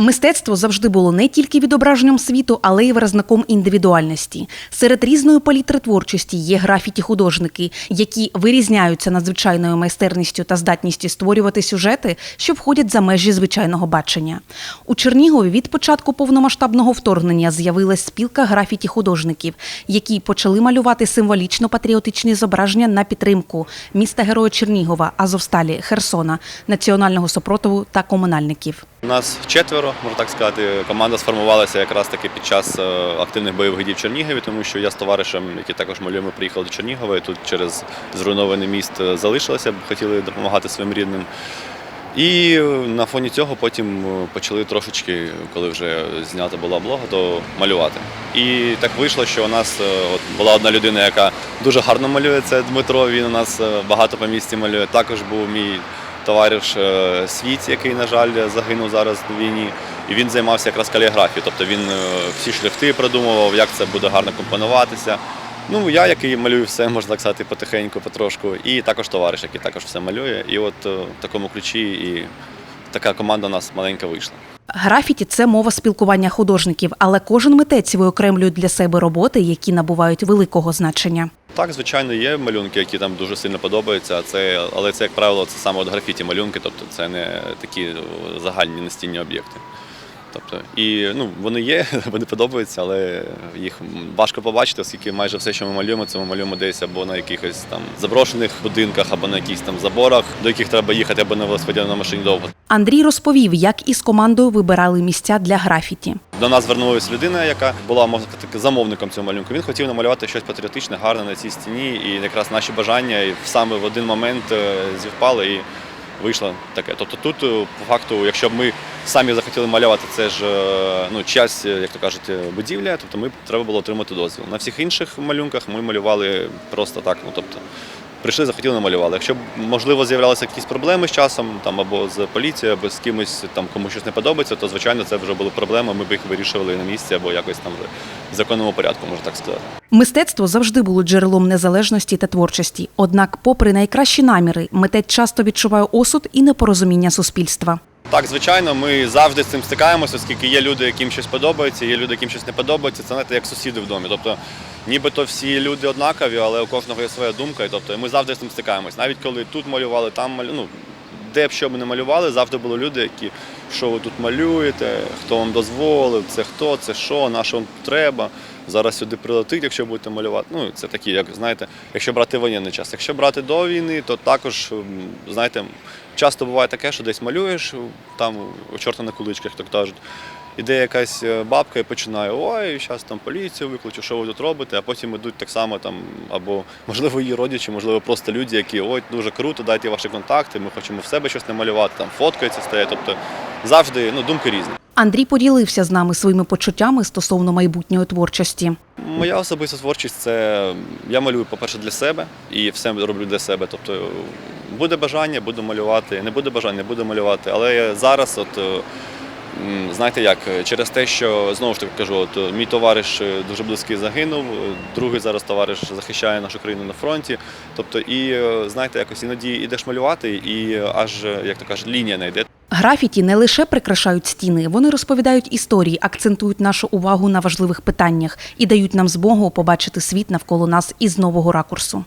Мистецтво завжди було не тільки відображенням світу, але й виразником індивідуальності. Серед різної палітри творчості є графіті-художники, які вирізняються надзвичайною майстерністю та здатністю створювати сюжети, що входять за межі звичайного бачення. У Чернігові від початку повномасштабного вторгнення з'явилась спілка графіті-художників, які почали малювати символічно-патріотичні зображення на підтримку міста Героя Чернігова, Азовсталі, Херсона, національного супротиву та комунальників. У нас четверо, можна так сказати. Команда сформувалася якраз таки під час е, активних бойових дій в Чернігові, тому що я з товаришем, який також малює, ми приїхали до Чернігова і тут через зруйнований міст е, залишилися, хотіли допомагати своїм рідним. І на фоні цього потім е, почали трошечки, коли вже знята була блога, то малювати. І так вийшло, що у нас от була одна людина, яка дуже гарно малює. Це Дмитро. Він у нас багато по місті малює. Також був мій товариш е, Свіць, який, на жаль, загинув зараз в війні. І він займався якраз каліграфією. Тобто він е, всі шрифти продумував, як це буде гарно компонуватися. Ну, я, який малюю все, можна так сказати, потихеньку, потрошку. І також товариш, який також все малює. І от е, в такому ключі і така команда у нас маленька вийшла. Графіті це мова спілкування художників, але кожен митець виокремлює для себе роботи, які набувають великого значення. Так, звичайно, є малюнки, які там дуже сильно подобаються, це, але це, як правило, це саме от графіті малюнки, тобто це не такі загальні настінні об'єкти. Тобто, і ну, вони є, вони подобаються, але їх важко побачити, оскільки майже все, що ми малюємо, це ми малюємо десь або на якихось там заброшених будинках, або на якихось там заборах, до яких треба їхати, або на велосипеді, на машині довго. Андрій розповів, як із командою вибирали місця для графіті. До нас звернулася людина, яка була можна сказати замовником цього малюнку. Він хотів намалювати щось патріотичне, гарне на цій стіні, і якраз наші бажання саме в один момент е, зівпали і вийшло таке. Тобто тут, е, по факту, якщо б ми самі захотіли малювати, це ж е, ну, часть, е, як то кажуть, будівля, тобто ми треба було отримати дозвіл. На всіх інших малюнках ми малювали просто так. Ну, тобто, Прийшли, захотіли, намалювали. Якщо можливо з'являлися якісь проблеми з часом, там або з поліцією, або з кимось там кому щось не подобається, то звичайно це вже були проблеми. Ми б їх вирішували на місці або якось там вже в законному порядку, можна так сказати. Мистецтво завжди було джерелом незалежності та творчості. Однак, попри найкращі наміри, митець часто відчуває осуд і непорозуміння суспільства. Так, звичайно, ми завжди з цим стикаємося, оскільки є люди, яким щось подобається, є люди, яким щось не подобається. Це знаєте, як сусіди в домі. Тобто, нібито всі люди однакові, але у кожного є своя думка. І тобто ми завжди з цим стикаємось. Навіть коли тут малювали, там малювали, ну, де б що б не малювали, завжди були люди, які що ви тут малюєте, хто вам дозволив, це хто, це що, на що вам треба. Зараз сюди прилетить, якщо будете малювати. Ну, це такі, як знаєте, якщо брати воєнний час. Якщо брати до війни, то також, знаєте, часто буває таке, що десь малюєш, там у чорта на куличках, так кажуть. Іде якась е, бабка і починає, ой, зараз там поліцію викличу, що ви тут робите, а потім ідуть так само там, або можливо її родичі, можливо, просто люди, які ой, дуже круто, дайте ваші контакти, ми хочемо в себе щось намалювати, там фоткаються, стоять. Тобто завжди ну, думки різні. Андрій поділився з нами своїми почуттями стосовно майбутньої творчості. Моя особиста творчість це я малюю, по-перше, для себе і все роблю для себе. Тобто буде бажання, буду малювати, не буде бажання, буду малювати. Але я зараз, от е, знаєте як, через те, що знову ж таки кажу, от е, мій товариш е, дуже близький загинув, е, другий зараз товариш захищає нашу країну на фронті. Тобто, і е, знаєте, якось іноді йдеш малювати, і е, аж е, як то кажуть, лінія не йде. Графіті не лише прикрашають стіни, вони розповідають історії, акцентують нашу увагу на важливих питаннях і дають нам змогу побачити світ навколо нас із нового ракурсу.